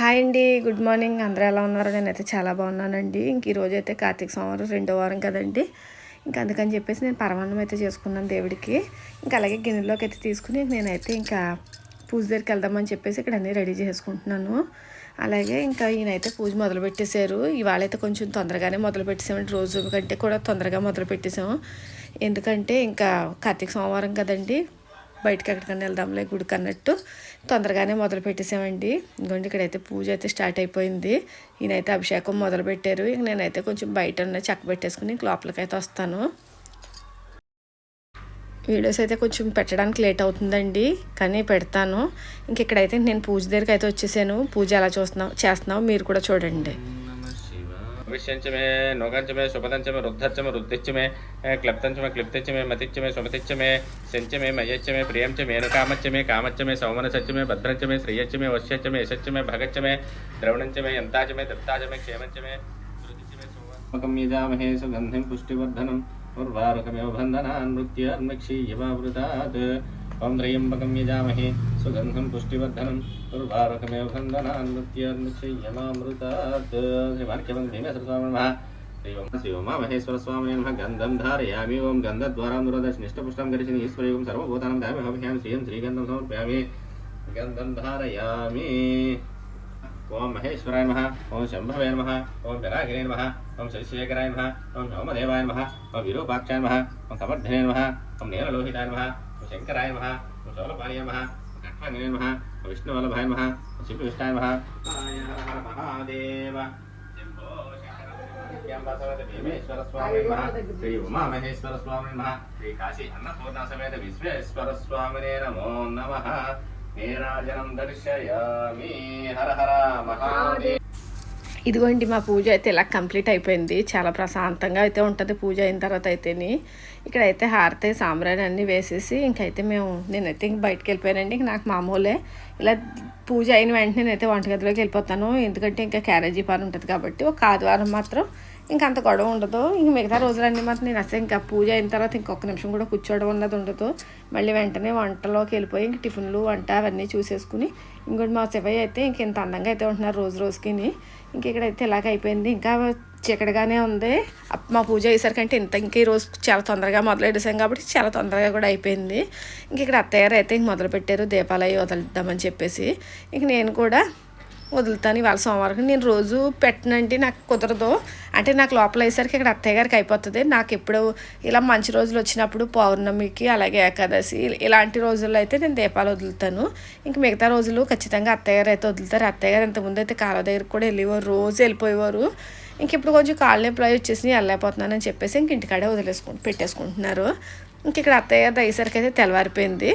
Hi అండి good morning. అందరూ ఎలా ఉన్నారు? నేనైతే చాలా బాగున్నానండి. ఇంక ఈరోజు అయితే కార్తీక సోమవారం రెండో వారం కదండి. ఇంకా అందుకని చెప్పేసి నేను పరమాన్నం అయితే చేసుకున్నాను దేవుడికి. ఇంకా అలాగే గిన్నెలోకి అయితే తీసుకుని నేనైతే ఇంకా పూజ దగ్గరికి వెళ్దామని చెప్పేసి ఇక్కడ అన్నీ రెడీ చేసుకుంటున్నాను. అలాగే ఇంకా ఈయనైతే పూజ మొదలు పెట్టేశారు. ఇవాళ అయితే కొంచెం తొందరగానే మొదలు పెట్టేసామండి. రోజు కంటే కూడా తొందరగా మొదలు పెట్టేసాము. ఎందుకంటే ఇంకా కార్తీక సోమవారం కదండి. బయటకి ఎక్కడికైనా వెళ్దాంలే గుడికి అన్నట్టు. తొందరగానే మొదలు పెట్టేసామండి. ఇంకోండి ఇక్కడైతే పూజ అయితే స్టార్ట్ అయిపోయింది. ఈయనైతే అభిషేకం మొదలు పెట్టారు. ఇంక నేనైతే కొంచెం బయట ఉన్న చక్క పెట్టేసుకుని ఇంక లోపలికైతే వస్తాను. వీడియోస్ అయితే కొంచెం పెట్టడానికి లేట్ అవుతుందండి కానీ పెడతాను. ఇంక ఇక్కడైతే నేను పూజ దగ్గరికి అయితే వచ్చేసాను. పూజ ఎలా చూస్తున్నావు చేస్తున్నావు మీరు కూడా చూడండి. विष्यंच में नोगंच में सुपदंच में रुद्धच में रुद्धिच में क्लप्तंच में क्लिप्तिच में मतिच में सुमतिच में सिंच में मयच में प्रियंच में अनुकामच में कामच में सौमनसच में भद्रंच में श्रेयच में वश्यच में यशच में भगच में द्रवणंच में यंताच में दत्ताच में क्षेमच में यजामहे सुगंधिं पुष्टिवर्धनम् उर्वारुकमेव बन्धनान् नृत्यन्मक्षीयमावृतात् ఓం త్రయంబకం యజామహే సుగంధం పుష్టివర్ధనం దుర్భారకమే బంధనాన్మృత్యర్మృత్యమృతాత్ శ్రీమాణిక్యవం భీమేశ్వరస్వామి నమ శ్రీవం శివమా మహేశ్వర స్వామిని నమ గంధం ధారయామి ఓం గంధద్వారాం దురదర్శనిష్టపుష్టం గరిచిన ఈశ్వరయుగం సర్వభూతానం దామిహవ్యాం శ్రీయం శ్రీగంధం సమర్పయామి గంధం ధారయామి ఓం మహేశ్వరాయ నమ ఓం శంభవే నమ ఓం జనాగిరే నమ ఓం శశిశేఖరాయ నమ ఓం నవమదేవాయ నమ ఓం విరూపాక్షాయ నమ ఓం సమర్థనే నమ ఓం నీలలోహితాయ నమ శంకరాయ మహ సోలపాణి నమ కట్వాంగినే నమ విష్ణువల్లభాయ నమ శివవిష్ణాయ నమ మహాదేవ. శంభో భీమేశ్వర స్వామి నమ శ్రీ ఉమామహేశ్వర స్వామి నమ శ్రీ కాశీ అన్నపూర్ణ సమేత విశ్వేశ్వర స్వామినే నమో. నమ నీరాజనం దర్శయామి. హర హర మహాదేవ. ఇదిగోండి మా పూజ అయితే ఇలా కంప్లీట్ అయిపోయింది. చాలా ప్రశాంతంగా అయితే ఉంటుంది పూజ అయిన తర్వాత అయితేని. ఇక్కడైతే హారతి సాంబ్రాణి అన్నీ వేసేసి ఇంకైతే మేము నేనైతే ఇంక బయటకు వెళ్ళిపోయానండి. ఇంక నాకు మామూలే. ఇలా పూజ అయిన వెంటనే నేనైతే వంటగదిలోకి వెళ్ళిపోతాను. ఎందుకంటే ఇంకా క్యారేజీ పని ఉంటుంది కాబట్టి ఒక ఆదివారం మాత్రం ఇంకా అంత గొడవ ఉండదు. ఇంక మిగతా రోజులన్నీ మాత్రం నేను అసలు ఇంకా పూజ అయిన తర్వాత ఇంకొక నిమిషం కూడా కూర్చోవడం ఉన్నది ఉండదు. మళ్ళీ వెంటనే వంటలోకి వెళ్ళిపోయి ఇంక టిఫిన్లు వంట అవన్నీ చూసేసుకుని ఇంకోటి మా శివయ్య అయితే ఇంక ఇంత అందంగా అయితే ఉంటున్నారు రోజు రోజుకి ఇంక ఇక్కడైతే ఇలాగ అయిపోయింది. ఇంకా చీకటిగానే ఉంది. అప్- మా పూజ అయ్యేసరికంటే ఇంత ఇంక ఈ రోజు చాలా తొందరగా మొదలెడేసాం కాబట్టి చాలా తొందరగా కూడా అయిపోయింది. ఇంక ఇక్కడ అత్తయ్యారు అయితే ఇంక మొదలు పెట్టారు దీపాలు అవి చెప్పేసి. ఇంక నేను కూడా వదులుతాను ఇవాళ సోమవారం. నేను రోజు పెట్టనంటే నాకు కుదరదు. అంటే నాకు లోపల అయ్యేసరికి ఇక్కడ అత్తయ్య గారికి అయిపోతుంది. నాకు ఎప్పుడు ఇలా మంచి రోజులు వచ్చినప్పుడు పౌర్ణమికి అలాగే ఏకాదశి ఇలాంటి రోజుల్లో అయితే నేను దీపాలు వదులుతాను. ఇంక మిగతా రోజులు ఖచ్చితంగా అత్తయ్య గారు అయితే వదులుతారు. అత్తయ్య గారు ఇంతకుముందు అయితే కాలువ దగ్గరికి కూడా వెళ్ళేవారు. రోజు వెళ్ళిపోయేవారు. ఇంక ఇప్పుడు కొంచెం కాళ్ళు నొప్పులు వచ్చేసి వచ్చేసి వెళ్ళలేకపోతున్నానని చెప్పేసి ఇంక ఇంటికాడే వదిలేసుకుంటు పెట్టేసుకుంటున్నారు. ఇంక ఇక్కడ అత్తయ్య గారు అయ్యేసరికి అయితే తెల్లవారిపోయింది.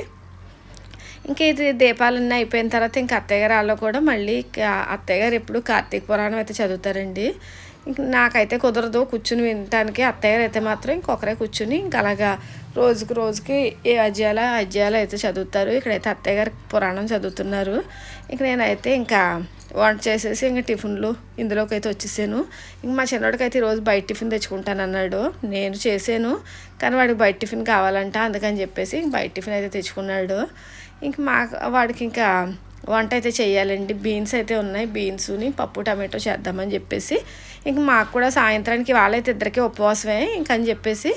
ఇంకా ఇది దీపాలన్నీ అయిపోయిన తర్వాత ఇంకా అత్తయ్య గారు వాళ్ళు కూడా మళ్ళీ అత్తయ్య గారు ఎప్పుడు కార్తీక పురాణం అయితే చదువుతారండి. ఇంక నాకైతే కుదరదు కూర్చుని వినటానికి. అత్తయ్య గారు అయితే మాత్రం ఇంకొకరే కూర్చుని ఇంక అలాగా రోజుకి రోజుకి ఏ అజ్యాల అధ్యాయాలు అయితే చదువుతారు. ఇక్కడైతే అత్తయ్య గారు పురాణం చదువుతున్నారు. ఇంక నేనైతే ఇంకా వంట చేసేసి ఇంకా టిఫిన్లు ఇందులోకి అయితే వచ్చేసాను. ఇంక మా చిన్నవాడికైతే అయితే ఈరోజు బయట టిఫిన్ తెచ్చుకుంటాను అన్నాడు. నేను చేసాను కానీ వాడికి బయట టిఫిన్ కావాలంట అందుకని చెప్పేసి ఇంక బయట టిఫిన్ అయితే తెచ్చుకున్నాడు. ఇంక మా వాడికి ఇంకా వంట అయితే చేయాలండి బీన్స్ అయితే ఉన్నాయి బీన్స్ని పప్పు టమాటో చేద్దామని చెప్పేసి. ఇంక మాకు కూడా సాయంత్రానికి వాళ్ళైతే ఇద్దరికి ఉపవాసమే ఇంకని చెప్పేసి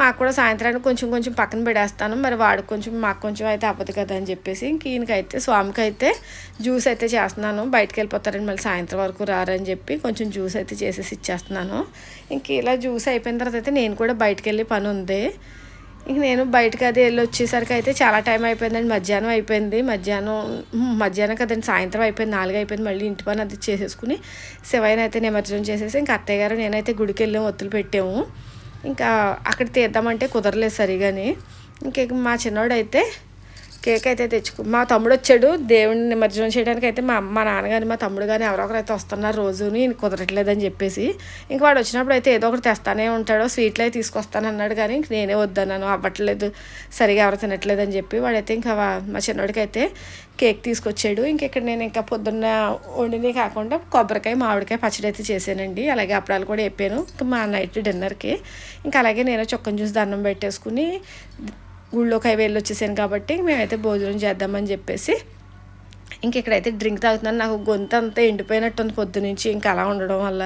మాకు కూడా సాయంత్రానికి కొంచెం కొంచెం పక్కన పెడేస్తాను మరి వాడు కొంచెం మాకు కొంచెం అయితే అవ్వదు కదా అని చెప్పేసి ఇంక ఈయనకైతే స్వామికి అయితే జ్యూస్ అయితే చేస్తున్నాను. బయటకు వెళ్ళిపోతారని మళ్ళీ సాయంత్రం వరకు రారని చెప్పి కొంచెం జ్యూస్ అయితే చేసేసి ఇచ్చేస్తున్నాను. ఇంక ఇలా జ్యూస్ అయిపోయిన తర్వాత అయితే నేను కూడా బయటకు వెళ్ళి పని ఉంది. ఇంక నేను బయటకు అది వెళ్ళి వచ్చేసరికి అయితే చాలా టైం అయిపోయిందండి. మధ్యాహ్నం అయిపోయింది. మధ్యాహ్నం మధ్యాహ్నం కదండి సాయంత్రం అయిపోయింది నాలుగు అయిపోయింది. మళ్ళీ ఇంటి పని అది చేసేసుకుని శివైన అయితే నిమజ్జనం చేసేసి ఇంక అత్తయ్య గారు నేనైతే గుడికి వెళ్ళాము ఒత్తులు పెట్టాము. ఇంకా అక్కడ తీద్దామంటే కుదరలేదు సరిగాని. ఇంక మా చిన్నోడైతే కేక్ అయితే తెచ్చుకు మా తమ్ముడు వచ్చాడు దేవుడిని నిమజ్జనం చేయడానికి అయితే మా మా నాన్న మా తమ్ముడు కానీ ఎవరో ఒకరు అయితే వస్తున్నారు రోజుని కుదరట్లేదని చెప్పేసి. ఇంక వాడు వచ్చినప్పుడు అయితే ఏదో ఒకటి తెస్తానే ఉంటాడో స్వీట్లు అయితే తీసుకొస్తాను అన్నాడు కానీ ఇంక నేనే వద్దన్నాను అవ్వట్లేదు సరిగా ఎవరు తినట్లేదని చెప్పి వాడైతే ఇంకా మా చిన్నోడికైతే కేక్ తీసుకొచ్చాడు. ఇంక ఇక్కడ నేను ఇంకా పొద్దున్న వండినే కాకుండా కొబ్బరికాయ మామిడికాయ పచ్చడి అయితే చేశానండి. అలాగే అప్పడాలు కూడా చెప్పాను ఇంకా మా నైట్ డిన్నర్కి ఇంకా అలాగే నేను చొక్కని చూసి దండం పెట్టేసుకుని గుళ్ళోకి అవి వెళ్ళి వచ్చేసాను కాబట్టి మేమైతే భోజనం చేద్దామని చెప్పేసి ఇంకెక్కడైతే డ్రింక్ తాగుతున్నాను. నాకు గొంతు అంతా ఎండిపోయినట్టు ఉంది పొద్దు నుంచి ఇంకా అలా ఉండడం వల్ల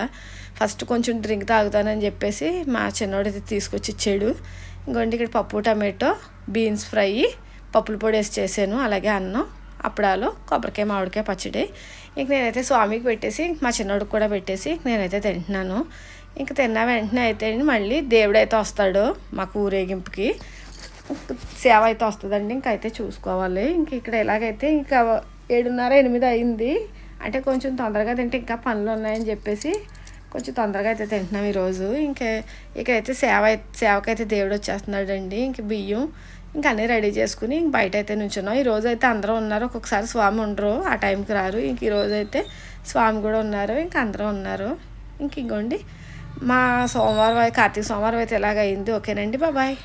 ఫస్ట్ కొంచెం డ్రింక్ తాగుతానని చెప్పేసి మా చిన్నోడు అయితే తీసుకొచ్చి ఇచ్చాడు. ఇంకోటి ఇక్కడ పప్పు టమాటో బీన్స్ ఫ్రై పప్పుల పొడి వేసి చేశాను. అలాగే అన్నం అప్పడాలు కొబ్బరికాయ మామిడికాయ పచ్చడి. ఇంక నేనైతే స్వామికి పెట్టేసి మా చిన్నోడికి కూడా పెట్టేసి నేనైతే తింటున్నాను. ఇంక తిన్న వెంటనే అయితే మళ్ళీ దేవుడైతే వస్తాడు మాకు ఊరేగింపుకి. సేవ అయితే వస్తుందండి. ఇంకైతే చూసుకోవాలి. ఇంక ఇక్కడ ఎలాగైతే ఇంకా ఏడున్నర ఎనిమిది అయింది. అంటే కొంచెం తొందరగా తింటే ఇంకా పనులు ఉన్నాయని చెప్పేసి కొంచెం తొందరగా అయితే తింటున్నాం ఈరోజు. ఇంకా ఇక్కడైతే సేవ సేవకైతే దేవుడు వచ్చేస్తున్నాడు అండి ఇంక బియ్యం ఇంకా అన్నీ రెడీ చేసుకుని ఇంక బయట అయితే నుంచున్నాం. ఈరోజు అయితే అందరూ ఉన్నారు. ఒక్కొక్కసారి స్వామి ఉండరు. ఆ టైంకి రారు. ఇంక ఈరోజు అయితే స్వామి కూడా ఉన్నారు. ఇంక అందరూ ఉన్నారు. ఇంక ఇంకోండి మా సోమవారం కార్తీక సోమవారం అయితే ఇలాగ అయింది ఓకేనండి బాబాయ్